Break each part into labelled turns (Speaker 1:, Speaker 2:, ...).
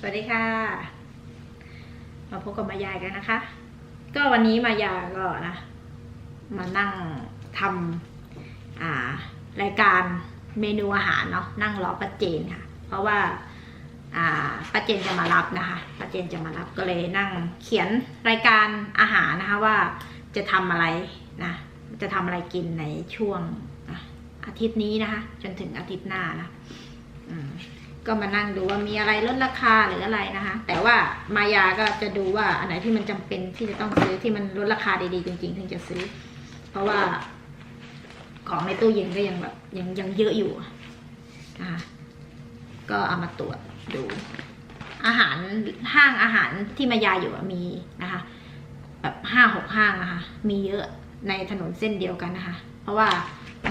Speaker 1: สวัสดีค่ะ มาพบกับมายายกันนะคะ ก็วันนี้มายาก็นะมานั่งทำรายการเมนูอาหารเนาะนั่งรอป้าเจนค่ะ เพราะว่าป้าเจนจะมารับนะคะป้าเจนจะมารับก็เลยนั่งเขียนรายการอาหารนะคะว่าจะทำอะไรนะจะทำอะไรกินในช่วงอะอาทิตย์นี้นะคะ จนถึงอาทิตย์หน้านะอืม ก็มานั่งดูว่ามีอะไรลดราคาหรืออะไรนะคะ แต่ว่ามายาก็จะดูว่าอันไหนที่มันจำเป็นที่จะต้องซื้อที่มันลดราคาดีๆจริง ๆ ถึงจะซื้อ เพราะว่า ของในตู้เย็นก็ยังแบบยังยังเยอะอยู่นะคะก็เอามาตรวจดู อาหารห้างอาหารที่มายาอยู่มีนะคะ แบบห้าหกห้างนะคะ มีเยอะในถนนเส้นเดียวกันนะคะ เพราะว่า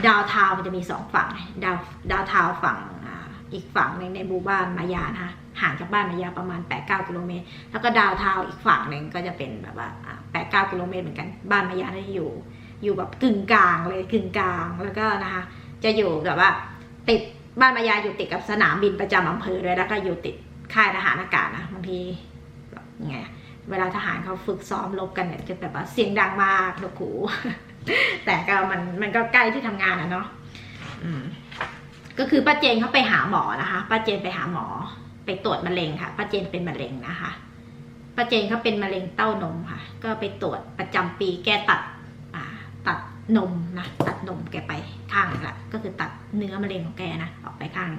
Speaker 1: ดาวทาวมันจะมีสองฝั่งดาวดาวทาวฝั่ง อีกฝั่งหนึ่งในหมู่บ้านมายานะคะห่างจากบ้านมายาประมาณ 8-9 กิโลเมตร แล้วก็ดาวทาวอีกฝั่งหนึ่งก็จะเป็นแบบว่าแปดเก้ากิโลเมตรเหมือนกัน บ้านมายาเนี่ยอยู่ อยู่แบบกึ่งกลางเลยกึ่งกลางแล้วก็นะคะ จะอยู่แบบว่าติดบ้านมายาอยู่ติดกับสนามบินประจำอำเภอเลยแล้วก็อยู่ติดค่ายทหารอากาศนะบางทีแบบยังไงเวลาทหารเขาฝึกซ้อมรบกันเนี่ยจะแบบว่าเสียงดังมากหนวกหูแต่ก็มันมันก็ใกล้ที่ทำงานอะเนาะอืม ก็คือป้าเจนเขาไปหาหมอนะคะป้าเจนไปหาหมอ ไปตรวจมะเร็งค่ะป้าเจนเป็นมะเร็งนะคะป้าเจนเขาเป็นมะเร็งเต้านมค่ะ ก็ไปตรวจประจำปีแกตัดตัดนมนะตัดนมแกไปข้างละก็คือตัดเนื้อมะเร็งของแกนะออกไปข้าง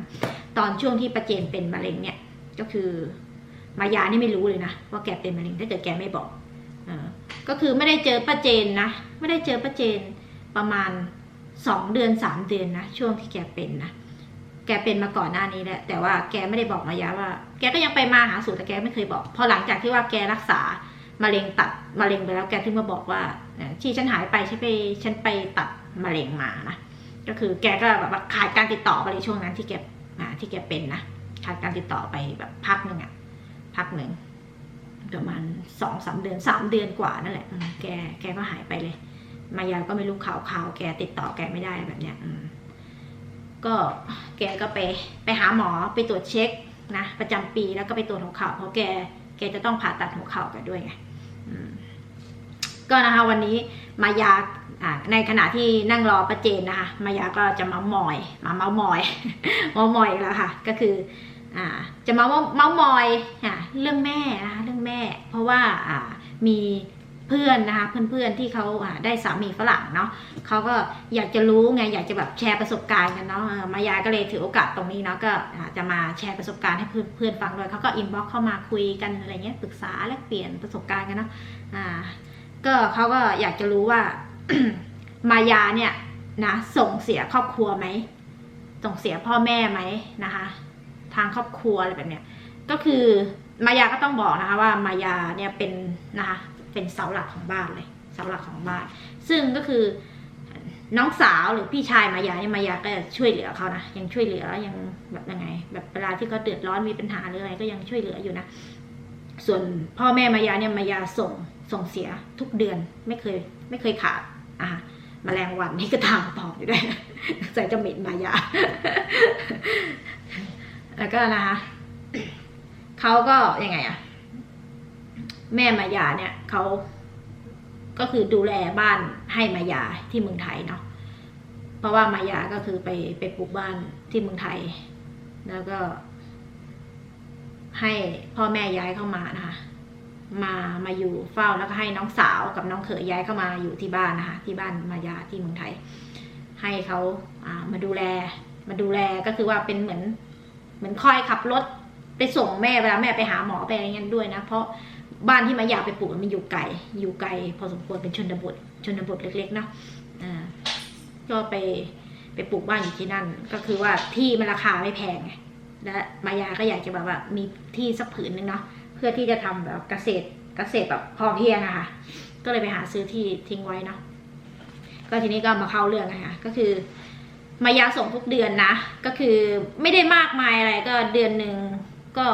Speaker 1: ตอนช่วงที่ป้าเจนเป็นมะเร็งเนี่ยก็คือมายานี่ไม่รู้เลยนะว่าแกเป็นมะเร็งถ้าเกิดแกไม่บอกอก็คือไม่ได้เจอป้าเจนนะไม่ได้เจอป้าเจนประมาณสองเดือนสามเดือนนะช่วงที่แกเป็นนะ เป็นมาก่อนหน้านี้แหละแต่ว่าแกไม่ได้บอกมายาว่า แกก็ยังไปมาหาสู่แต่แกไม่เคยบอก พอหลังจากที่ว่าแกรักษามะเร็งตัดมะเร็งไปแล้วแกถึงมาบอกว่าที่ฉันหายไปฉันไปฉันไปตัดมะเร็งมานะก็คือแกก็แบบขาดการติดต่อไปเลยช่วงนั้นที่แกที่แกเป็นนะขาดการติดต่อไปแบบพักหนึ่งอะพักหนึ่งประมาณสองสามเดือนสามเดือนกว่านั่นแหละแกแกก็หายไปเลย มายาก็ไม่รู้ข่าวข่าวแกติดต่อแกไม่ได้แบบเนี้ยอืม ก็แกก็ไปไปหาหมอไปตรวจเช็คนะประจำปีแล้วก็ไปตรวจหัวเข่าเพราะแกแกจะต้องผ่าตัดหัวเข่ากันด้วยไงก็นะคะวันนี้มายาในขณะที่นั่งรอประเจนนะคะมายาก็จะมาหมอยมาเมามอยเมามอยอีกแล้วค่ะ ก็คือจะมาเมามามอยอ่าเรื่องแม่นะคะเรื่องแม่ เพราะว่ามี พื่อนนะคะเพื่อนๆที่เขาได้สามีฝรั่งเนาะเขาก็อยากจะรู้ไงอยากจะแบบแชร์ประสบการณ์กันเนาะมายาก็เลยถือโอกาสตรงนี้เนาะก็จะมาแชร์ประสบการณ์ให้เพื่อนเพื่อนฟังด้วยเขาก็อินบ็อกเข้ามาคุยกันอะไรเงี้ยปรึกษาแลกเปลี่ยนประสบการณ์กันเนาะอ่าก็เขาก็อยากจะรู้ว่ามายาเนี่ยนะส่งเสียครอบครัวไหมส่งเสียพ่อแม่ไหมนะคะ ทางครอบครัวอะไรแบบเนี้ยก็คือมายาก็ต้องบอกนะคะว่ามายาเนี่ยเป็นนะคะ เป็นเสาหลักของบ้านเลยเสาหลักของบ้าน ซึ่งก็คือน้องสาวหรือพี่ชายมายาเนี่ยมายาก็จะช่วยเหลือเขานะยังช่วยเหลือยังแบบยังไง แบบเวลาที่เขาเดือดร้อนมีปัญหาหรืออะไรก็ยังช่วยเหลืออยู่นะส่วนพ่อแม่มายาเนี่ยมายาส่งส่งเสียทุกเดือนไม่เคยไม่เคยขาดอะแมลงวันนี่ก็ตามปอบอยู่ด้วยใส่จะเหม็นมายา แล้วก็นะคะเขาก็ยังไงอะ แม่มายาเนี่ยเขาก็คือดูแลบ้านให้มายาที่เมืองไทยเนาะเพราะว่ามายาก็คือไปไปปลูกบ้านที่เมืองไทย แล้วก็ ให้พ่อแม่ย้ายเข้ามานะคะมามาอยู่เฝ้าแล้วก็ให้น้องสาวกับน้องเขยย้ายเข้ามาอยู่ที่บ้านนะคะที่บ้านมายาที่เมืองไทย ให้เขาอ่ามาดูแล มาดูแลก็คือว่าเป็นเหมือน เหมือนคอยขับรถไปส่งแม่เวลาแม่ไปหาหมอไปอะไรเงี้ยด้วยนะเพราะ บ้านที่มายาไปปลูกมันอยู่ไกลอยู่ไกลพอสมควรเป็นชนบทชนบทเล็กๆเนาะก็ไปไปปลูกบ้านอยู่ที่นั่น ก็คือว่าที่มันราคาไม่แพงและมายาก็อยากจะแบบว่ามีที่สักผืนหนึ่งเนาะเพื่อที่จะทำแบบเกษตรเกษตรแบบพอเพียงอะค่ะ ก็เลยไปหาซื้อที่ทิ้งไว้เนาะก็ทีนี้ก็มาเข้าเรื่องนะคะก็คือ มายาส่งทุกเดือนนะ ก็คือไม่ได้มากมายอะไรก็เดือนหนึ่งก็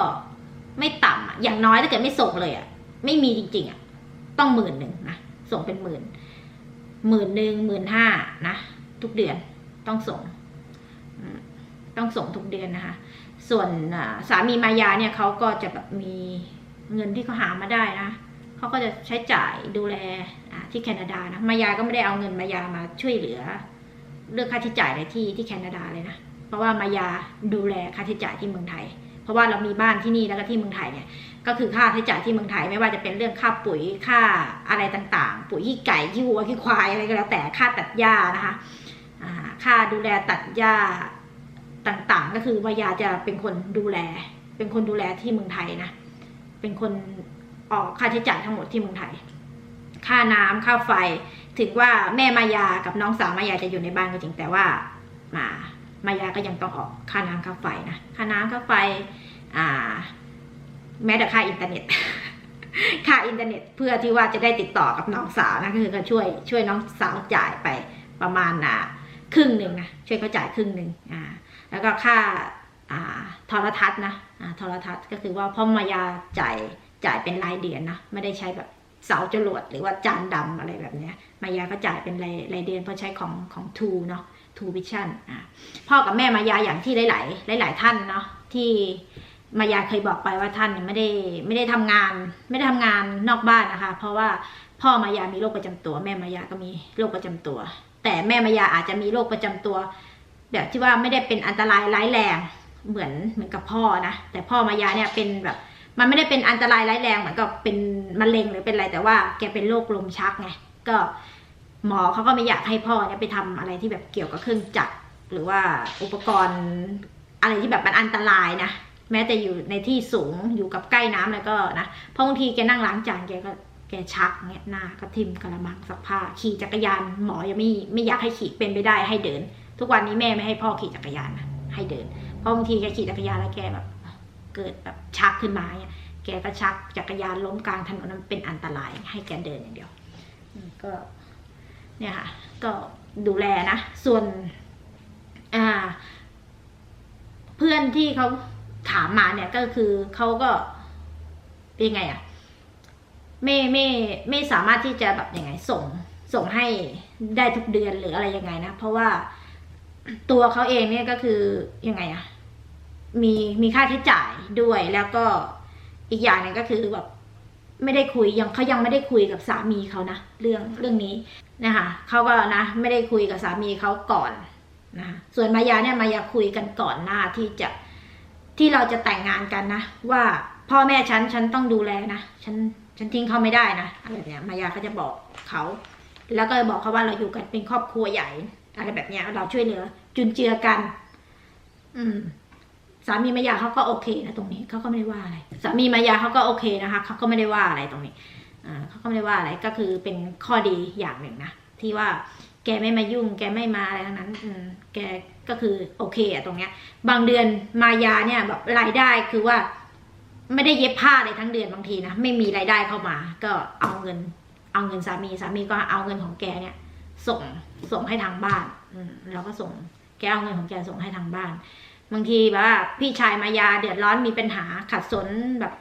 Speaker 1: ไม่ต่ำอย่างน้อยถ้าเกิดไม่ส่งเลยอะ ไม่มีจริงๆอะต้องหมื่นหนึ่งนะส่งเป็นหมื่นหมื่นหนึ่งหมื่นห้านะทุกเดือนต้องส่งต้องส่งทุกเดือนนะคะ ส่วนสามีมายาเนี่ยเขาก็จะแบบมีเงินที่เขาหามาได้นะเขาก็จะใช้จ่ายดูแลที่แคนาดานะมายาก็ไม่ได้เอาเงินมายามาช่วยเหลือ เรื่องค่าใช้จ่ายอะไรที่ที่แคนาดาเลยนะเพราะว่ามายาดูแลค่าใช้จ่ายที่เมืองไทย เพราะว่าเรามีบ้านที่นี่แล้วก็ที่เมืองไทยเนี่ย ก็คือค่าใช้จ่ายที่เมืองไทยไม่ว่าจะเป็นเรื่องค่าปุ๋ยค่าอะไรต่างๆ ปุ๋ยขี้ไก่ขี้วัวขี้ควายอะไรก็แล้วแต่ค่าตัดหญ้านะคะค่าดูแลตัดหญ้าต่างๆ ก็คือวายาจะเป็นคนดูแล เป็นคนดูแลที่เมืองไทยนะเป็นคนออกค่าใช้จ่ายทั้งหมดที่เมืองไทย ค่าน้ำค่าไฟถึงว่าแม่มายากับน้องสาวมายาจะอยู่ในบ้านก็จริงแต่ว่ามา มายาก็ยังต้องออกค่าน้ำค่าไฟนะค่าน้ำค่าไฟอ่า แม้แต่ค่าอินเทอร์เน็ต ค่าอินเทอร์เน็ตเพื่อที่ว่าจะได้ติดต่อกับน้องสาวนะก็คือก็ช่วยช่วยน้องสาวจ่ายไปประมาณอ่าครึ่งหนึ่งนะช่วยเขาจ่ายครึ่งหนึ่งอ่าแล้วก็ค่าอ่าโทรทัศน์นะอ่าโทรทัศน์ก็คือว่าพ่อมายาจ่ายจ่ายเป็นรายเดือนนะไม่ได้ใช้แบบเสาจรวดหรือว่าจานดำอะไรแบบเนี้ยมายาก็จ่ายเป็นรายรายเดือนเพราะใช้ของของทูเนาะทูวิชั่นอ่าพ่อกับแม่มายาอย่างที่หลาย ๆ หลาย ๆ ท่านเนาะที่ มายาเคยบอกไปว่าท่านเนี่ยไม่ได้ไม่ได้ทำงาน ไม่ได้ทำงานนอกบ้านนะคะ เพราะว่าพ่อมายามีโรคประจำตัว แม่มายาก็มีโรคประจำตัว แต่แม่มายาอาจจะมีโรคประจำตัว แบบที่ว่าไม่ได้เป็นอันตรายร้ายแรงเหมือนเหมือนกับพ่อนะแต่พ่อมายาเนี่ยเป็นแบบ มันไม่ได้เป็นอันตรายร้ายแรงเหมือนกับเป็นมะเร็งหรือเป็นอะไรแต่ว่าแกเป็นโรคลมชักไงก็หมอเขาก็ไม่อยากให้พ่อเนี่ยไปทำอะไรที่แบบเกี่ยวกับเครื่องจักรหรือว่าอุปกรณ์อะไรที่แบบมันอันตรายนะ แม้แต่อยู่ในที่สูงอยู่กับใกล้น้ำแล้วก็นะเพราะบางทีแกนั่งล้างจานแกก็แกชักเงี้ยหน้าก็ทิ่มกระมังซักผ้า ขี่จักรยานหมอยังไม่ไม่อยากให้ขี่เป็นไปได้ให้เดิน ทุกวันนี้แม่ไม่ให้พ่อขี่จักรยานให้เดินเพราะบางทีแกขี่จักรยานแล้วแกแบบ เกิดแบบชักขึ้นมาเนี่ยแกก็ชักจักรยานล้มกลางถนนนั้นเป็นอันตรายให้แกเดินอย่างเดียวก็เนี่ยค่ะ ก็ดูแลนะ ส่วน อ่า เพื่อนที่เขา ถามมาเนี่ยก็คือเขาก็เป็นยังไงอะไม่ไม่ไม่สามารถที่จะแบบยังไง ส่งส่งให้ได้ทุกเดือนหรืออะไรยังไงนะ เพราะว่าตัวเขาเองเนี่ยก็คือยังไงอะมีมีค่าใช้จ่ายด้วยแล้วก็อีกอย่างหนึงก็คือแบบไม่ได้คุยยังเขายังไม่ได้คุยกับสามีเขานะเรื่องเรื่องนี้นะคะเขาก็นะไม่ได้คุยกับสามีเขาก่อนนะคะส่วนมายาเนี่ยมายาคุยกันก่อนหน้าที่จะ ที่เราจะแต่งงานกันนะ ว่าพ่อแม่ฉันฉันต้องดูแลนะฉันฉันทิ้งเขาไม่ได้นะอะไรแบบเนี้ยมายาก็จะบอกเขา แล้วก็บอกเขาว่าเราอยู่กันเป็นครอบครัวใหญ่อะไรแบบเนี้ยเราช่วยเหลือ จุนเจือกัน อืม สามีมายาเขาก็โอเคนะตรงนี้เขาก็ไม่ได้ว่าอะไร สามีมายาเขาก็โอเคนะคะเขาก็ไม่ได้ว่าอะไรตรงนี้อ่าเขาก็ไม่ได้ว่าอะไรก็คือเป็นข้อดีอย่างหนึ่งนะที่ว่า แกไม่มายุ่ง แกไม่มาอะไรทั้งนั้นแกก็คือโอเคอะตรงเนี้ย บางเดือนมายาเนี่ยแบบรายได้คือว่า ไม่ได้เย็บผ้าเลยทั้งเดือนบางทีนะไม่มีรายได้เข้ามา ก็เอาเงิน เอาเงินสามีสามีก็เอาเงินของแกเนี่ย ส่งส่งให้ทางบ้านอืมเราก็ส่ง แกเอาเงินของแกส่งให้ทางบ้าน บางทีแบบว่าพี่ชายมายาเดือดร้อนมีปัญหาขัดสนแบบ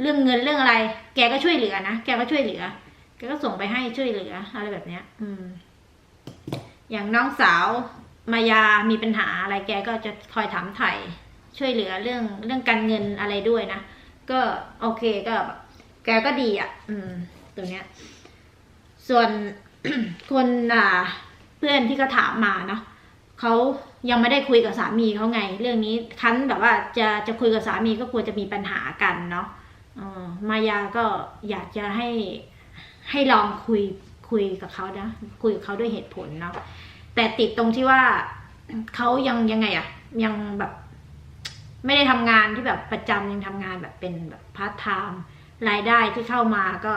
Speaker 1: เรื่องเงินเรื่องอะไร แกก็ช่วยเหลือนะแกก็ช่วยเหลือ แกก็ส่งไปให้ช่วยเหลืออะไรแบบเนี้ย อืม อย่างน้องสาวมายามีปัญหาอะไรแกก็จะคอยถามไถ่ช่วยเหลือเรื่องเรื่องการเงินอะไรด้วยนะ ก็โอเคก็แบบแกก็ดีอะ อืมตัวเนี้ย ส่วนคนอ่า เพื่อนที่เขาถามมาเนาะเขายังไม่ได้คุยกับสามีเขาไง เรื่องนี้คันแบบว่าจะจะคุยกับสามีก็ควรจะมีปัญหากันเนาะออมายาก็อยากจะให้ให้ลองคุย คุยกับเขานะคุยกับเขาด้วยเหตุผลเนาะแต่ติดตรงที่ว่าเขายังยังไงอะยังแบบไม่ได้ทำงานที่แบบประจำยังทำงานแบบเป็นแบบพาร์ทไทม์รายได้ที่เข้ามาก็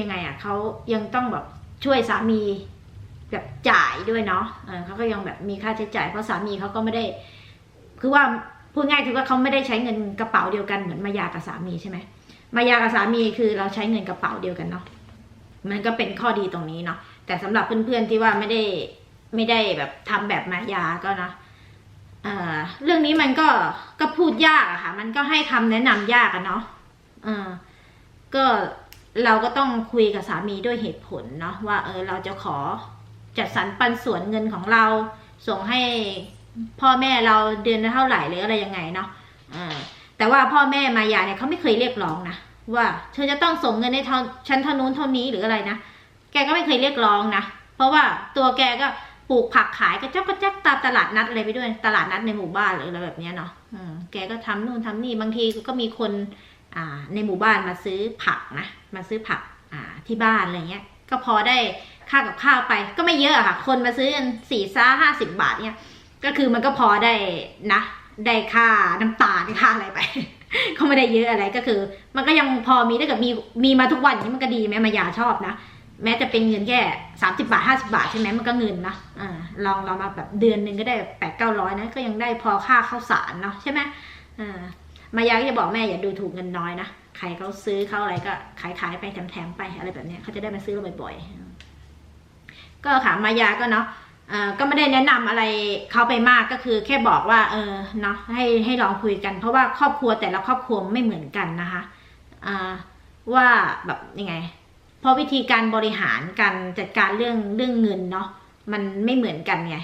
Speaker 1: ยังไงอะเขายังต้องแบบช่วยสามีแบบจ่ายด้วยเนาะเออเขาก็ยังแบบมีค่าใช้จ่ายเพราะสามีเขาก็ไม่ได้ คือว่าพูดง่ายคือว่าเขาไม่ได้ใช้เงินกระเป๋าเดียวกันเหมือนมายากับสามีใช่ไหมมายากับสามีคือเราใช้เงินกระเป๋าเดียวกันเนาะ มันก็เป็นข้อดีตรงนี้เนาะแต่สำหรับเพื่อนๆที่ว่าไม่ได้ไม่ได้แบบทำแบบมายาก็นะเอ่อเรื่องนี้มันก็ก็พูดยากอะค่ะ มันก็ให้คำแนะนำยากอะเนาะเออก็เราก็ต้องคุยกับสามีด้วยเหตุผลเนาะว่า เออเราจะขอจัดสรรปันส่วนเงินของเรา ส่งให้พ่อแม่เราเดือนละเท่าไหร่หรืออะไรยังไงเนาะแต่ว่าพ่อแม่มายาเนี่ยเขาไม่เคยเรียกร้องนะ ว่า เธอจะต้องส่งเงินในเท่าชั้นเท่านู้นเท่านี้หรืออะไรนะ แกก็ไม่เคยเรียกร้องนะ เพราะว่าตัวแกก็ปลูกผักขายกระจับกระจับตามตลาดนัดอะไรไปด้วย ตลาดนัดในหมู่บ้านหรืออะไรแบบเนี้ยเนาะอืมแกก็ทำนู่นทำนี่บางทีก็มีคนอ่าในหมู่บ้านมาซื้อผักนะ มาซื้อผักอ่าที่บ้านอะไรเงี้ย ก็พอได้ค่ากับข้าวไป ก็ไม่เยอะค่ะ คนมาซื้อสี่ซ่าห้าสิบบาทเนี่ย ก็คือมันก็พอได้นะ ได้ค่าน้ำตาลค่าอะไรไป ก็ไม่ได้เยอะอะไรก็คือ มันก็ยังพอมีถ้าเกิดมีมีมาทุกวันอย่างนี้มันก็ดีแม่มายาชอบนะแม้จะเป็นเงินแค่สามสิบาทห้าสิบาทใช่ไหมมันก็เงินนะอ่าลองเรามาแบบเดือนหนึ่งก็ได้แปดเก้าร้อยนะก็ยังได้พอค่าข้าวสารเนาะใช่ไหมอ่ามายาก็จะบอกแม่อย่าดูถูกเงินน้อยนะใครเขาซื้อเขาอะไรก็ขายขายไปแถมๆไปอะไรแบบเนี้ยเขาจะได้มาซื้อเราบ่อยๆก็ค่ะมายาก็เนาะ ก็ไม่ได้แนะนำอะไรเขาไปมากก็คือแค่บอกว่า เออเนาะให้ให้ลองคุยกัน เพราะว่าครอบครัวแต่ละครอบครัวไม่เหมือนกันนะคะว่าแบบยังไง เพราะวิธีการบริหารการจัดการเรื่องเรื่องเงินเนาะมันไม่เหมือนกันไง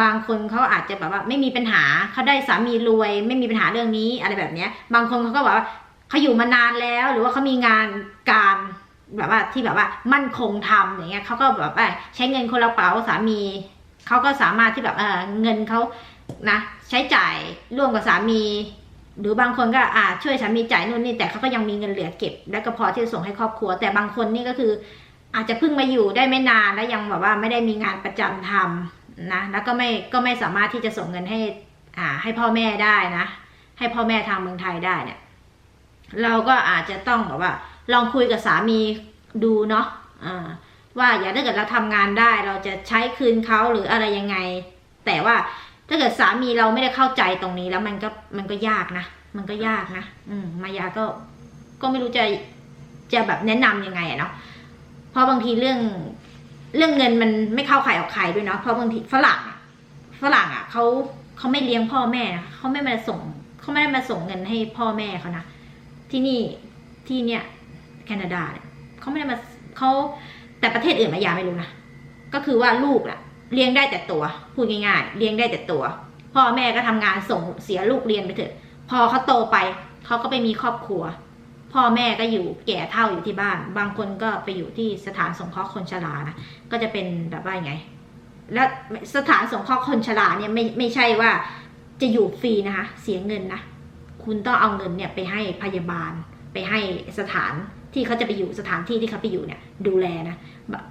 Speaker 1: บางคนเขาอาจจะแบบว่าไม่มีปัญหาเขาได้สามีรวย ไม่มีปัญหาเรื่องนี้อะไรแบบเนี้ย บางคนเขาก็บอกว่าเขาอยู่มานานแล้ว หรือว่าเขามีงานการ แบบว่าที่แบบว่ามั่นคงทำอย่างเงี้ยเขาก็แบบว่าใช้เงินคนละเป๋าสามีเขาก็สามารถที่แบบเออเงินเขานะใช้จ่ายร่วมกับสามี หรือบางคนก็อ่าช่วยสามีจ่ายนู่นนี่แต่เขาก็ยังมีเงินเหลือเก็บ แล้วก็พอที่จะส่งให้ครอบครัว แต่บางคนนี่ก็คือ อาจจะเพิ่งมาอยู่ได้ไม่นานแล้วยังแบบว่าไม่ได้มีงานประจำทำนะแล้วก็ไม่ก็ไม่สามารถที่จะส่งเงินให้อ่าให้พ่อแม่ได้นะ ให้พ่อแม่ทางเมืองไทยได้เนี่ย เราก็อาจจะต้องแบบว่า ลองคุยกับสามีดูเนาะอ่าว่าอย่าถ้าเกิดเราทำงานได้ เราจะใช้คืนเขาหรืออะไรยังไง แต่ว่าถ้าเกิดสามีเราไม่ได้เข้าใจตรงนี้แล้วมันก็มันก็ยากนะมันก็ยากนะอืมมายาก็ก็ไม่รู้จะจะแบบแนะนำยังไงเนาะเพราะบางทีเรื่องเรื่องเงินมันไม่เข้าใครออกใครด้วยเนาะเพราะบางทีฝรั่งฝรั่งอะเขาเขาไม่เลี้ยงพ่อแม่นะเขาไม่มาส่งเขาไม่ได้มาส่งเงินให้พ่อแม่เขานะที่นี่ที่เนี่ย นาดาเนี่ยเขาไม่ได้มาเขาแต่ประเทศอื่นมายาไม่รู้นะก็คือว่าลูกอะเลี้ยงได้แต่ตัวพูดง่ายๆ เลี้ยงได้แต่ตัว พ่อแม่ก็ทำงานส่งเสียลูกเรียนไปเถอะ พอเขาโตไปเขาก็ไปมีครอบครัว พ่อแม่ก็อยู่แก่เท่าอยู่ที่บ้าน บางคนก็ไปอยู่ที่สถานสงเคราะห์คนชรานะก็จะเป็นแบบว่าไง และสถานสงเคราะห์คนชราเนี่ยไม่ไม่ใช่ว่าจะอยู่ฟรีนะคะ เสียเงินนะ คุณต้องเอาเงินเนี่ยไปให้พยาบาล ไปให้สถาน ที่เขาจะไปอยู่สถานที่ที่เขาไปอยู่เนี่ย ดูแลนะ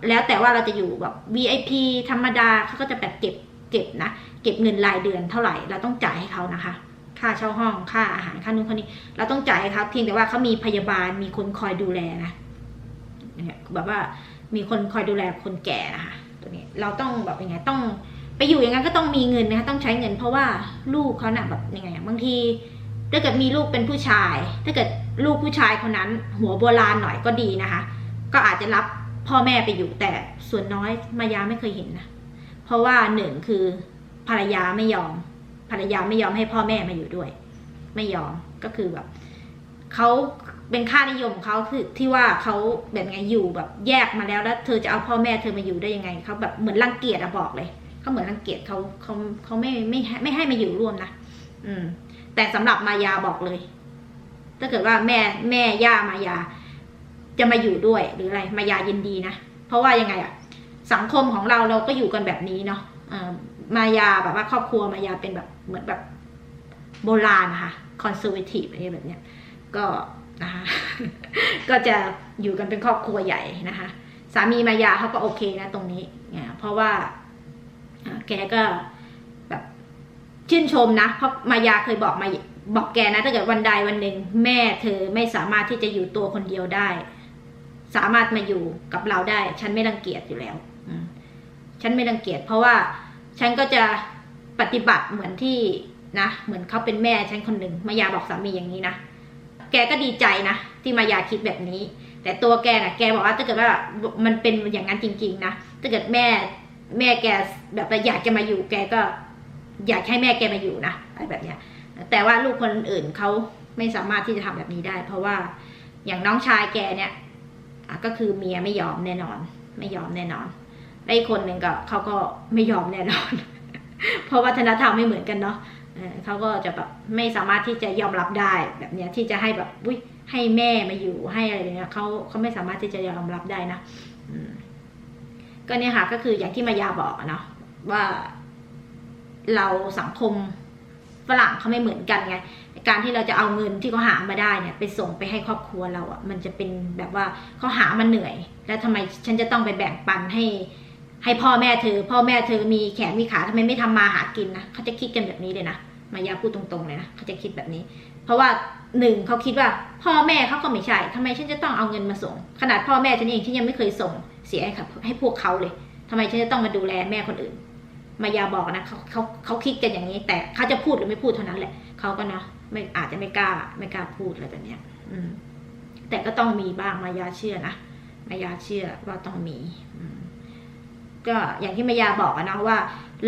Speaker 1: แล้วแต่ว่าเราจะอยู่แบบ VIP ธรรมดาเขาก็จะแบบเก็บเก็บนะ เก็บเงินรายเดือนเท่าไหร่เราต้องจ่ายให้เขานะคะ ค่าเช่าห้องค่าอาหารค่านู่นค่านี้ เราต้องจ่ายให้เขาเพียงแต่ว่าเขามีพยาบาลมีคนคอยดูแลนะเนี่ยแบบว่ามีคนคอยดูแลคนแก่นะคะตัวนี้เราต้องแบบยังไงต้องไปอยู่อย่างนั้นก็ต้องมีเงินนะคะต้องใช้เงินเพราะว่าลูกเขาน่ะแบบยังไงบางทีถ้าเกิดมีลูกเป็นผู้ชาย ถ้าเกิด ลูกผู้ชายคนนั้น หัวโบราณหน่อยก็ดีนะคะ ก็อาจจะรับพ่อแม่ไปอยู่แต่ส่วนน้อยมายาไม่เคยเห็นนะเพราะว่าหนึ่งคือภรรยาไม่ยอม ภรรยาไม่ยอมให้พ่อแม่มาอยู่ด้วย ไม่ยอมก็คือแบบเขาเป็นค่านิยมของเขาคือที่ว่าเขาแบบไงอยู่แบบแยกมาแล้วแล้ว เธอจะเอาพ่อแม่เธอมาอยู่ได้ยังไงเขาแบบเหมือนรังเกียจอะบอกเลยเขาเหมือนรังเกียจเขาเขาเขาไม่ไม่ให้ไม่ให้มาอยู่ร่วมนะอืม แต่สำหรับมายาบอกเลย ถ้าเกิดว่าแม่แม่ย่ามายา จะมาอยู่ด้วยหรืออะไรมายายินดีนะ เพราะว่ายังไงอะสังคมของเราเราก็อยู่กันแบบนี้เนาะมายาแบบว่าครอบครัวมายาเป็นแบบเหมือนแบบโบราณนะคะคอนเซอร์เวทีฟอะไรแบบเนี้ยก็นะคะก็จะอยู่กันเป็นครอบครัวใหญ่นะคะ สามีมายาเขาก็โอเคนะตรงนี้เนี่ยเพราะว่าแกก็แบบชื่นชมนะ เพราะมายาเคยบอกมา บอกแกนะ ถ้าเกิดวันใดวันหนึ่งแม่เธอไม่สามารถที่จะอยู่ตัวคนเดียวได้ สามารถมาอยู่กับเราได้ ฉันไม่รังเกียจอยู่แล้วฉันไม่รังเกียจเพราะว่าฉันก็จะปฏิบัติเหมือนที่นะเหมือนเขาเป็นแม่ฉันคนหนึ่งมายาบอกสามีอย่างนี้นะแกก็ดีใจนะที่มายาคิดแบบนี้ แต่ตัวแกนะแกบอกว่าถ้าเกิดว่ามันเป็นอย่างนั้นจริง ๆ นะถ้าเกิดแม่แม่แกแบบอยากจะมาอยู่ แกก็ อยากให้แม่แกมาอยู่นะอะไรแบบเนี้ย แต่ว่าลูกคนอื่นเขาไม่สามารถที่จะทำแบบนี้ได้ เพราะว่าอย่างน้องชายแกเนี่ยก็คือเมียไม่ยอมแน่นอน ไม่ยอมแน่นอนและอีกคนหนึ่งก็เขาก็ไม่ยอมแน่นอน เพราะวัฒนธรรมไม่เหมือนกันเนาะเขาก็จะแบบไม่สามารถที่จะยอมรับได้แบบเนี้ยที่จะให้แบบอุ้ยให้แม่มาอยู่ให้อะไรเงี้ยเขาเขาไม่สามารถที่จะยอมรับได้นะก็เนี่ยค่ะก็คืออย่างที่มายาบอกเนาะว่าเราสังคม ฝรั่งเขาไม่เหมือนกันไงการที่เราจะเอาเงินที่เขาหามาได้เนี่ยไปส่งไปให้ครอบครัวเราอะ่ะมันจะเป็นแบบว่าเขาหามาเหนื่อย แล้วทำไมฉันจะต้องไปแบ่งปันให้ ให้พ่อแม่เธอ พ่อแม่เธอมีแขนมีขาทำไมไม่ทำมาหากินนะเขาจะคิดกันแบบนี้เลยนะมายาพูดตรงๆเลยนะเขาจะคิดแบบนี้ เพราะว่าหนึ่งเขาคิดว่าพ่อแม่เขาก็ไม่ใช่ทำไมฉันจะต้องเอาเงินมาส่ง ขนาดพ่อแม่ฉันเองฉันยังไม่เคยส่งเสียให้ให้พวกเขาเลยทำไมฉันจะต้องมาดูแลแม่คนอื่น มายาบอกนะเขาเขาเขาคิดกันอย่างนี้ แต่เขาจะพูดหรือไม่พูดเท่านั้นแหละเขาก็นะไม่อาจจะไม่กล้า ไม่กล้าพูดอะไรแบบเนี้ยอืม แต่ก็ต้องมีบ้างมายาเชื่อนะมายาเชื่อว่าต้องมีอืมก็อย่างที่มายาบอกนะว่า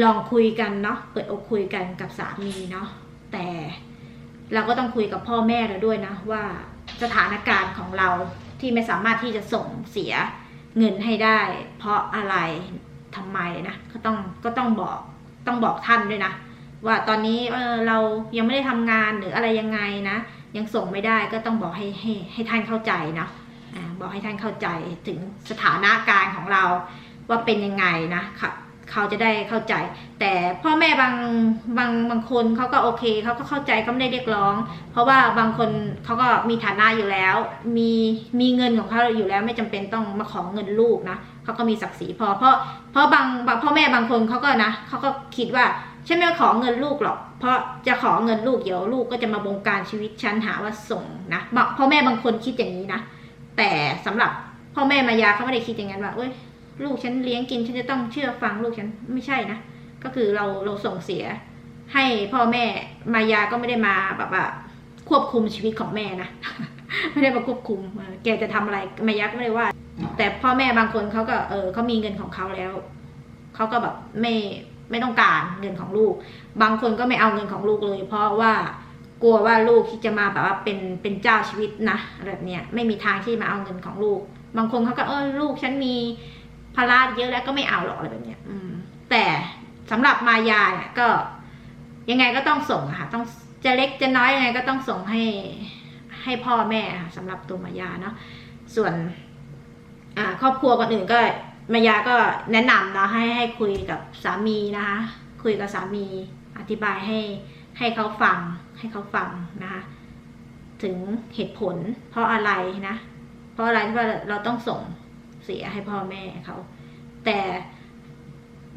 Speaker 1: ลองคุยกันเนาะเปิดอกคุยกันกับสามีเนาะแต่เราก็ต้องคุยกับพ่อแม่เราด้วยนะว่าสถานการณ์ของเราที่ไม่สามารถที่จะส่งเสียเงินให้ได้ เพราะอะไร ทำไมนะก็ต้องก็ต้องบอกต้องบอกท่านด้วยนะ ว่าตอนนี้เออเรายังไม่ได้ทำงานหรืออะไรยังไงนะ ยังส่งไม่ได้ก็ต้องบอกให้ให้ให้ท่านเข้าใจนะอ่าบอกให้ท่านเข้าใจถึงสถานะการณ์ของเราว่าเป็นยังไงนะค่ะเขาจะได้เข้าใจ แต่พ่อแม่บางบางบางคนเขาก็โอเคเขาก็เข้าใจเขาไม่ได้เรียกร้อง เพราะว่าบางคนเขาก็มีฐานะอยู่แล้ว มีมีเงินของเขาอยู่แล้วไม่จำเป็นต้องมาขอเงินลูกนะ เขาก็มีศักดิ์ศรีพอเพราะเพราะบางพ่อแม่บางคนเขาก็นะเขาก็คิดว่าฉันไม่ขอเงินลูกหรอก เพราะจะขอเงินลูกเดี๋ยวลูกก็จะมาบงการชีวิตฉันหาว่าส่งนะพ่อแม่บางคนคิดอย่างนี้นะแต่สำหรับพ่อแม่มายาเขาไม่ได้คิดอย่างนั้นว่าเอ้ยลูกฉันเลี้ยงกินฉันจะต้องเชื่อฟังลูกฉันไม่ใช่นะก็คือเราเราส่งเสีย ให้พ่อแม่มายาก็ไม่ได้มาแบบว่าควบคุมชีวิตของแม่นะไม่ได้มาควบคุมแกจะทำอะไรมายาก็ไม่ได้ว่า แต่พ่อแม่บางคนเขาก็เออเขามีเงินของเขาแล้วเขาก็แบบไม่ไม่ต้องการเงินของลูก บางคนก็ไม่เอาเงินของลูกเลย เพราะว่ากลัวว่าลูกที่จะมาแบบว่าเป็นเป็นเจ้าชีวิตนะอะไรแบบเนี้ยไม่มีทางที่มาเอาเงินของลูก บางคนเขาก็เออลูกฉันมีภาระเยอะแล้วก็ไม่เอาหรอกอะไรแบบเนี้ย อืม แต่สำหรับมายาเนี่ยก็ ยังไงก็ต้องส่งอะค่ะ ต้องจะเล็กจะน้อยยังไงก็ต้องส่งให้ให้พ่อแม่ค่ะสำหรับตัวมายาเนาะส่วน อ่าครอบครัวคนอื่นก็มายาก็แนะนำเนาะให้ให้คุยกับสามีนะคะ คุยกับสามีอธิบายให้ให้เขาฟังให้เขาฟังนะคะถึงเหตุผล เพราะอะไรนะ เพราะอะไรที่ว่าเราต้องส่งเสียให้พ่อแม่เขาแต่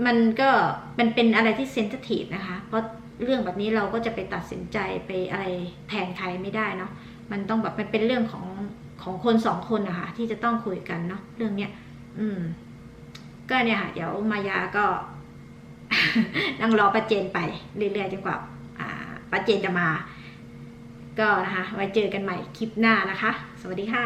Speaker 1: มันก็เป็นเป็นอะไรที่เซนซิทีฟนะคะ เพราะเรื่องแบบนี้เราก็จะไปตัดสินใจไปอะไรแทนใครไม่ได้เนาะมันต้องแบบมันเป็นเรื่องของ ของคนสองคนนะคะที่จะต้องคุยกันเนาะเรื่องเนี้ยอืม ก็เนี่ยค่ะ เดี๋ยวมายาก็นั่งรอประเจนไปเรื่อยๆจนกว่าประเจนจะมา ก็นะคะ ไว้เจอกันใหม่คลิปหน้านะคะ สวัสดีค่ะ